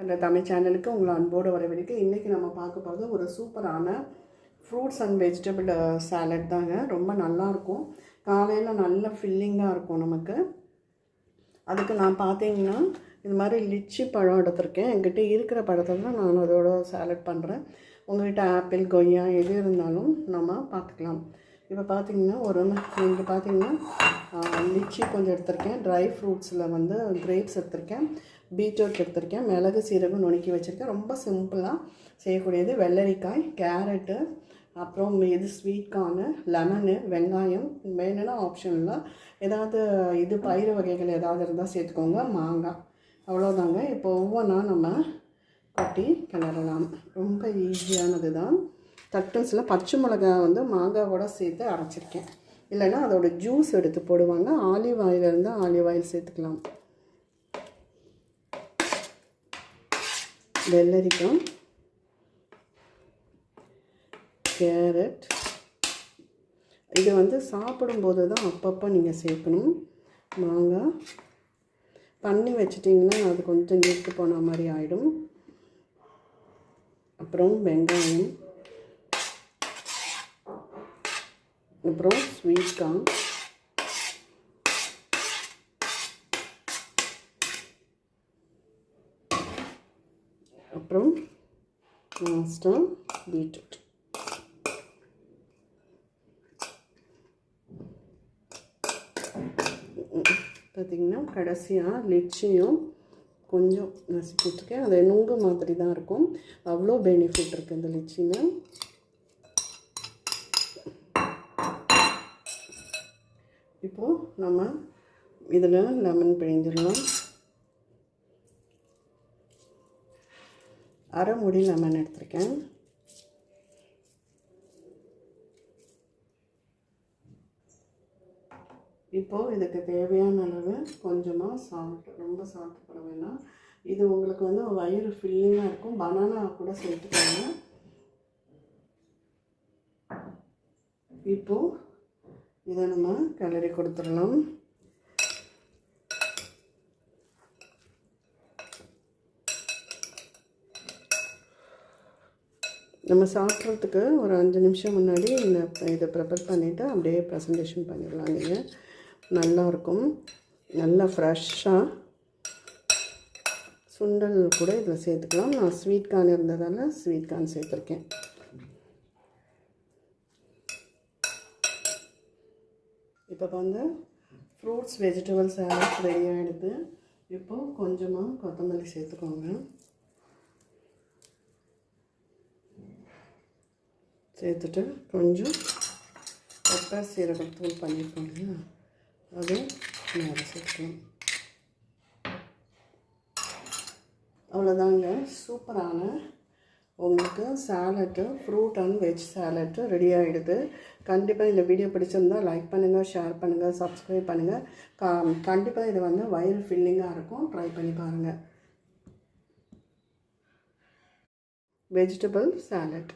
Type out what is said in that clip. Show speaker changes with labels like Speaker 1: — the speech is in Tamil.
Speaker 1: என்ற தமிழ் சேனலுக்கு உங்களை அன்போடு வரவேற்கு இன்றைக்கி நம்ம பார்க்க போகிறது ஒரு சூப்பரான ஃப்ரூட்ஸ் அண்ட் வெஜிடபிள் சாலட் தாங்க. ரொம்ப நல்லாயிருக்கும் காலையில் நல்ல ஃபில்லிங்காக இருக்கும் நமக்கு. அதுக்கு நான் பார்த்தீங்கன்னா இது மாதிரி லிச்சி பழம் எடுத்திருக்கேன். என்கிட்ட இருக்கிற பழத்தை தான் நான் அதோட சாலட் பண்ணுறேன் உங்கள்கிட்ட ஆப்பிள் கொய்யா எது இருந்தாலும் நம்ம பார்த்துக்கலாம். இப்போ பார்த்தீங்கன்னா ஒரு இங்கே பார்த்தீங்கன்னா லிச்சி கொஞ்சம் எடுத்திருக்கேன். ட்ரை ஃப்ரூட்ஸில் வந்து கிரேப்ஸ் எடுத்திருக்கேன். பீட்ரூட் எடுத்திருக்கேன். மிளகு சீரகம் நுணுக்கி வச்சுருக்கேன். ரொம்ப சிம்பிளாக செய்யக்கூடியது வெள்ளரிக்காய் கேரட்டு அப்புறம் இது ஸ்வீட் கார்னு லெமனு வெங்காயம். வேணும்னா ஆப்ஷனில் ஏதாவது இது பயிறு வகைகள் ஏதாவது இருந்தால் சேர்த்துக்கோங்க. மாங்காய். அவ்வளோதாங்க இப்போ ஒவ்வொன்றா நம்ம கொட்டி கிளறலாம். ரொம்ப ஈஸியானது தான் தட்டல்ஸில் பச்சை மிளகாய் வந்து மாங்காவோட சேர்த்து அரைச்சிருக்கேன். இல்லைன்னா அதோட ஜூஸ் எடுத்து போடுவாங்க. ஆலிவ் ஆயில் இருந்தால் ஆலிவ் ஆயில் சேர்த்துக்கலாம். வெள்ளரிக்காய் கேரட். இது வந்து சாப்பிடும்போது தான் அப்பப்போ நீங்கள் சேர்க்கணும். மாங்காய். பண்ணி வச்சிட்டிங்கன்னா அது கொஞ்சம் நீட்டு போன மாதிரி ஆகிடும் அப்புறம் வெங்காயம். அப்புறம் ஸ்வீட் கார்ன் அப்புறம் லாஸ்ட்டாக பீட்ரூட் பார்த்திங்கன்னா கடைசியாக லிச்சியும் கொஞ்சம் நசிப்பிட்டுருக்கேன் அது நுங்கு மாதிரி தான் இருக்கும். அவ்வளோ பெனிஃபிட் இருக்குது இந்த லிச்சியில். இப்போது நம்ம இதில் லெமன் பிழிஞ்சிடலாம். அரை முடி லெமன் எடுத்திருக்கேன். இப்போது இதுக்கு தேவையான அளவு கொஞ்சமாக சால்ட் ரொம்ப சால்ட் போட வேணாம். இது உங்களுக்கு வந்து வயிறு ஃபில்லிங்காக இருக்கும். பனானா கூட சேர்த்துக்கோங்க. இப்போது இதை நம்ம கிளறி கொடுத்துடலாம். நம்ம சாப்பிட்றதுக்கு ஒரு அஞ்சு நிமிஷம் முன்னாடி இந்த இதை ப்ரிப்பேர் பண்ணிவிட்டு அப்படியே ப்ரெசன்டேஷன் பண்ணிடலாம் நீங்கள் நல்லாயிருக்கும் நல்லா ஃப்ரெஷ்ஷாக சுண்டல் கூட இதில் சேர்த்துக்கலாம். நான் ஸ்வீட் கார்ன் இருந்ததால் ஸ்வீட் கார்ன் சேர்த்துருக்கேன். இப்போ வந்து ஃப்ரூட்ஸ் வெஜிடபிள் சாலட் ரெடி ஆகிடுது இப்போது கொஞ்சமாக கொத்தமல்லி சேர்த்துக்கோங்க. சேர்த்துட்டு கொஞ்சம் பெப்பர் சீரகத்தூள் பண்ணியிருக்கோம் இல்லையா? அது மேலே சேர்த்துக்கலாம் அவ்வளோதாங்க சூப்பரான உங்களுக்கு salad fruit and veg salad ready ஆகிடுது கண்டிப்பாக இந்த வீடியோ பிடிச்சிருந்தால் லைக் பண்ணுங்கள் ஷேர் பண்ணுங்கள் சப்ஸ்கிரைப் பண்ணுங்கள் கா கண்டிப்பாக இது வந்து வயிறு ஃபில்லிங்காக இருக்கும். ட்ரை பண்ணி பாருங்கள் வெஜிடபிள் சாலட்